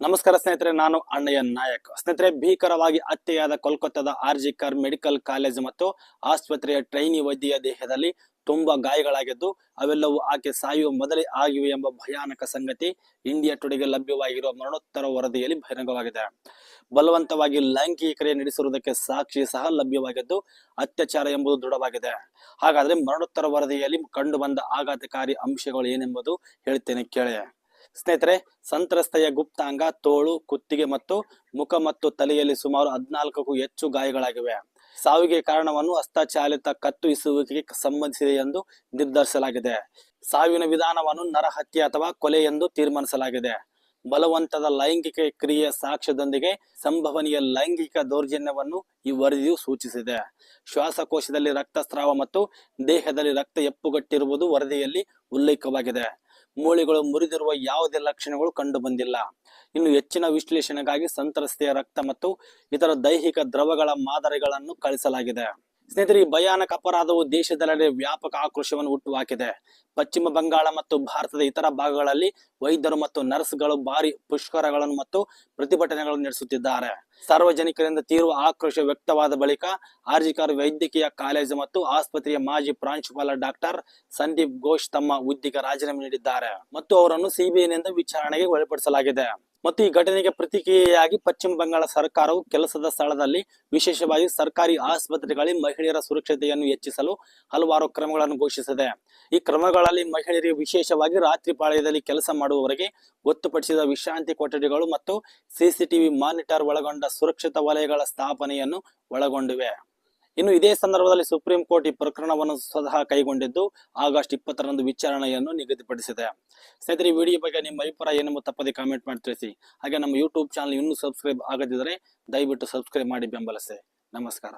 ನಮಸ್ಕಾರ ಸ್ನೇಹಿತರೆ, ನಾನು ಅಣ್ಣಯ್ಯ ನಾಯಕ್. ಸ್ನೇಹಿತರೆ, ಭೀಕರವಾಗಿ ಹತ್ಯೆಯಾದ ಕೋಲ್ಕತ್ತಾದ ಆರ್ಜಿಕರ್ ಮೆಡಿಕಲ್ ಕಾಲೇಜ್ ಮತ್ತು ಆಸ್ಪತ್ರೆಯ ಟ್ರೈನಿ ವೈದ್ಯ ದೇಹದಲ್ಲಿ ತುಂಬಾ ಗಾಯಗಳಾಗಿದ್ದು, ಅವೆಲ್ಲವೂ ಆಕೆ ಸಾಯುವ ಮೊದಲೇ ಆಗಿವೆ ಎಂಬ ಭಯಾನಕ ಸಂಗತಿ ಇಂಡಿಯಾ ಟುಡೆಗೆ ಲಭ್ಯವಾಗಿರುವ ಮರಣೋತ್ತರ ವರದಿಯಲ್ಲಿ ಬಹಿರಂಗವಾಗಿದೆ. ಬಲವಂತವಾಗಿ ಲೈಂಗಿಕ ಕ್ರಿಯೆ ನಡೆಸಿರುವುದಕ್ಕೆ ಸಾಕ್ಷಿ ಸಹ ಲಭ್ಯವಾಗಿದ್ದು, ಅತ್ಯಾಚಾರ ಎಂಬುದು ದೃಢವಾಗಿದೆ. ಹಾಗಾದ್ರೆ ಮರಣೋತ್ತರ ವರದಿಯಲ್ಲಿ ಕಂಡು ಬಂದ ಆಘಾತಕಾರಿ ಅಂಶಗಳು ಏನೆಂಬುದು ಹೇಳ್ತೇನೆ ಕೇಳಿ. ಸ್ನೇಹಿತರೆ, ಸಂತ್ರಸ್ತೆಯ ಗುಪ್ತಾಂಗ, ತೋಳು, ಕುತ್ತಿಗೆ ಮತ್ತು ಮುಖ ಮತ್ತು ತಲೆಯಲ್ಲಿ ಸುಮಾರು ಹದಿನಾಲ್ಕಕ್ಕೂ ಹೆಚ್ಚು ಗಾಯಗಳಾಗಿವೆ. ಸಾವಿಗೆ ಕಾರಣವನ್ನು ಹಸ್ತಚಾಲಿತ ಕತ್ತರಿಸುವಿಕೆಗೆ ಸಂಬಂಧಿಸಿದೆ ಎಂದು ನಿರ್ಧರಿಸಲಾಗಿದೆ. ಸಾವಿನ ವಿಧಾನವನ್ನು ನರಹತ್ಯೆ ಅಥವಾ ಕೊಲೆ ಎಂದು ತೀರ್ಮಾನಿಸಲಾಗಿದೆ. ಬಲವಂತದ ಲೈಂಗಿಕ ಕ್ರಿಯೆಯ ಸಾಕ್ಷ್ಯದೊಂದಿಗೆ ಸಂಭವನೀಯ ಲೈಂಗಿಕ ದೌರ್ಜನ್ಯವನ್ನು ಈ ವರದಿಯು ಸೂಚಿಸಿದೆ. ಶ್ವಾಸಕೋಶದಲ್ಲಿ ರಕ್ತಸ್ರಾವ ಮತ್ತು ದೇಹದಲ್ಲಿ ರಕ್ತ ಎಪ್ಪುಗಟ್ಟಿರುವುದು ವರದಿಯಲ್ಲಿ ಉಲ್ಲೇಖವಾಗಿದೆ. ಮೂಳೆಗಳು ಮುರಿದಿರುವ ಯಾವುದೇ ಲಕ್ಷಣಗಳು ಕಂಡು ಬಂದಿಲ್ಲ. ಇನ್ನು ಹೆಚ್ಚಿನ ವಿಶ್ಲೇಷಣೆಗಾಗಿ ಸಂತ್ರಸ್ತೆಯ ರಕ್ತ ಮತ್ತು ಇತರ ದೈಹಿಕ ದ್ರವಗಳ ಮಾದರಿಗಳನ್ನು ಕಳಿಸಲಾಗಿದೆ. ಸ್ನೇಹಿತರೆ, ಈ ಭಯಾನಕ ಅಪರಾಧವು ದೇಶದೆಲ್ಲೆಡೆ ವ್ಯಾಪಕ ಆಕ್ರೋಶವನ್ನು ಹುಟ್ಟುಹಾಕಿದೆ. ಪಶ್ಚಿಮ ಬಂಗಾಳ ಮತ್ತು ಭಾರತದ ಇತರ ಭಾಗಗಳಲ್ಲಿ ವೈದ್ಯರು ಮತ್ತು ನರ್ಸ್ಗಳು ಭಾರಿ ಪುಷ್ಕರಗಳನ್ನು ಮತ್ತು ಪ್ರತಿಭಟನೆಗಳನ್ನು ನಡೆಸುತ್ತಿದ್ದಾರೆ. ಸಾರ್ವಜನಿಕರಿಂದ ತೀವ್ರ ಆಕ್ರೋಶ ವ್ಯಕ್ತವಾದ ಬಳಿಕ ಆರ್ಜಿಕರ್ ವೈದ್ಯಕೀಯ ಕಾಲೇಜು ಮತ್ತು ಆಸ್ಪತ್ರೆಯ ಮಾಜಿ ಪ್ರಾಂಶುಪಾಲ ಡಾಕ್ಟರ್ ಸಂದೀಪ್ ಘೋಷ್ ತಮ್ಮ ಹುದ್ದೆಗೆ ರಾಜೀನಾಮೆ ನೀಡಿದ್ದಾರೆ. ಮತ್ತು ಅವರನ್ನು ಸಿಬಿಐನಿಂದ ವಿಚಾರಣೆಗೆ ಒಳಪಡಿಸಲಾಗಿದೆ. ಮತ್ತು ಈ ಘಟನೆಗೆ ಪ್ರತಿಕ್ರಿಯೆಯಾಗಿ ಪಶ್ಚಿಮ ಬಂಗಾಳ ಸರ್ಕಾರವು ಕೆಲಸದ ಸ್ಥಳದಲ್ಲಿ ವಿಶೇಷವಾಗಿ ಸರ್ಕಾರಿ ಆಸ್ಪತ್ರೆಗಳಲ್ಲಿ ಮಹಿಳೆಯರ ಸುರಕ್ಷತೆಯನ್ನು ಹೆಚ್ಚಿಸಲು ಹಲವಾರು ಕ್ರಮಗಳನ್ನು ಘೋಷಿಸಿದೆ. ಈ ಕ್ರಮಗಳಲ್ಲಿ ಮಹಿಳೆಯರಿಗೆ ವಿಶೇಷವಾಗಿ ರಾತ್ರಿ ಪಾಳ್ಯದಲ್ಲಿ ಕೆಲಸ ಮಾಡುವವರಿಗೆ ಗೊತ್ತುಪಡಿಸಿದ ವಿಶ್ರಾಂತಿ ಕೊಠಡಿಗಳು ಮತ್ತು ಸಿಸಿಟಿವಿ ಮಾನಿಟರ್ ಒಳಗೊಂಡ ಸುರಕ್ಷಿತ ವಲಯಗಳ ಸ್ಥಾಪನೆಯನ್ನು ಒಳಗೊಂಡಿವೆ. ಇನ್ನು ಇದೇ ಸಂದರ್ಭದಲ್ಲಿ ಸುಪ್ರೀಂ ಕೋರ್ಟ್ ಈ ಪ್ರಕರಣವನ್ನು ಸ್ವತಃ ಕೈಗೊಂಡಿದ್ದು ಆಗಸ್ಟ್ ಇಪ್ಪತ್ತರಂದು ವಿಚಾರಣೆಯನ್ನು ನಿಗದಿಪಡಿಸಿದೆ. ಸ್ನೇಹಿತರೆ, ಈ ವಿಡಿಯೋ ಬಗ್ಗೆ ನಿಮ್ಮ ಅಭಿಪ್ರಾಯ ಏನೆಂಬ ತಪ್ಪದೆ ಕಾಮೆಂಟ್ ಮಾಡಿ ತಿಳಿಸಿ. ಹಾಗೆ ನಮ್ಮ ಯೂಟ್ಯೂಬ್ ಚಾನಲ್ ಇನ್ನೂ ಸಬ್ಸ್ಕ್ರೈಬ್ ಆಗದಿದ್ದರೆ ದಯವಿಟ್ಟು ಸಬ್ಸ್ಕ್ರೈಬ್ ಮಾಡಿ ಬೆಂಬಲಿಸಿ. ನಮಸ್ಕಾರ.